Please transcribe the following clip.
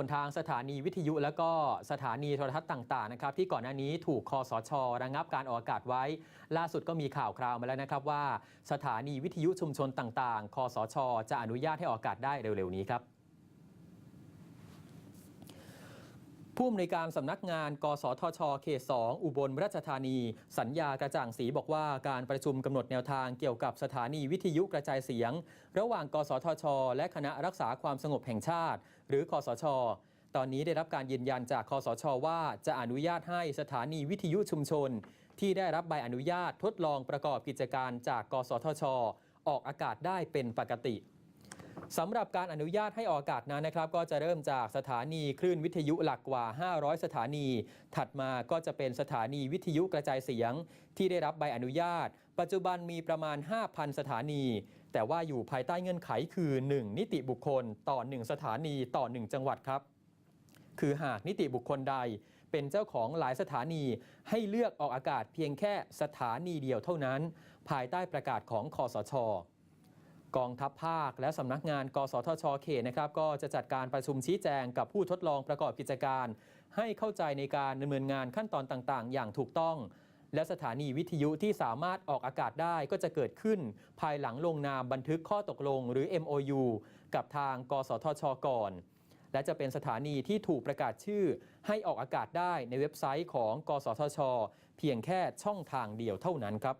บนทางสถานีวิทยุและก็สถานีโทรทัศน์ต่างๆนะครับที่ก่อนหน้านี้ถูกคอสชระงับการออกอากาศไว้ ล่าสุดก็มีข่าวคราวมาแล้วนะครับว่า สถานีวิทยุชุมชนต่างๆ คอสช จะอนุญาตให้ออกอากาศได้เร็วๆนี้ครับ ผู้อำนวยการสำนักงาน กสทช เขต 2 อุบลราชธานี สัญญากระจ่างศรีบอกว่าการประชุมกำหนดแนวทางเกี่ยวกับสถานีวิทยุกระจายเสียง ระหว่าง กสทช และคณะรักษาความสงบแห่งชาติ หรือคอสช ตอนนี้ได้รับการยืนยันจากคอสช ว่าจะอนุญาตให้สถานีวิทยุชุมชน ที่ได้รับใบอนุญาตทดลองประกอบกิจการจาก กสทช ออกอากาศได้เป็นปกติ สำหรับการอนุญาตให้ออกอากาศนั้นนะครับก็จะเริ่มจากสถานีคลื่นวิทยุหลักกว่า 500 สถานี ถัดมาก็จะเป็นสถานีวิทยุกระจายเสียง ที่ได้รับใบอนุญาต ปัจจุบันมีประมาณ 5,000 สถานี แต่ว่าอยู่ภายใต้เงื่อนไขคือ 1 นิติบุคคล ต่อ 1 สถานีต่อ 1 จังหวัดครับ คือหากนิติบุคคลใด เป็นเจ้าของหลายสถานีให้เลือกออกอากาศเพียงแค่สถานีเดียวเท่านั้น ภายใต้ประกาศของคอสช กองทัพภาค และสำนักงาน กสทชเขตนะครับก็จะจัดการประชุมชี้แจงกับผู้ทดลองประกอบกิจการ ให้เข้าใจในการดำเนินงานขั้นตอนต่างๆ อย่างถูกต้อง และสถานีวิทยุที่สามารถออกอากาศได้ก็จะเกิดขึ้น ภายหลังลงนามบันทึกข้อตกลงหรือ MOU กับทาง กสทชก่อน และจะเป็นสถานีที่ถูกประกาศชื่อ ให้ออกอากาศได้ในเว็บไซต์ของ กสทช เพียงแค่ช่องทางเดียวเท่านั้นครับ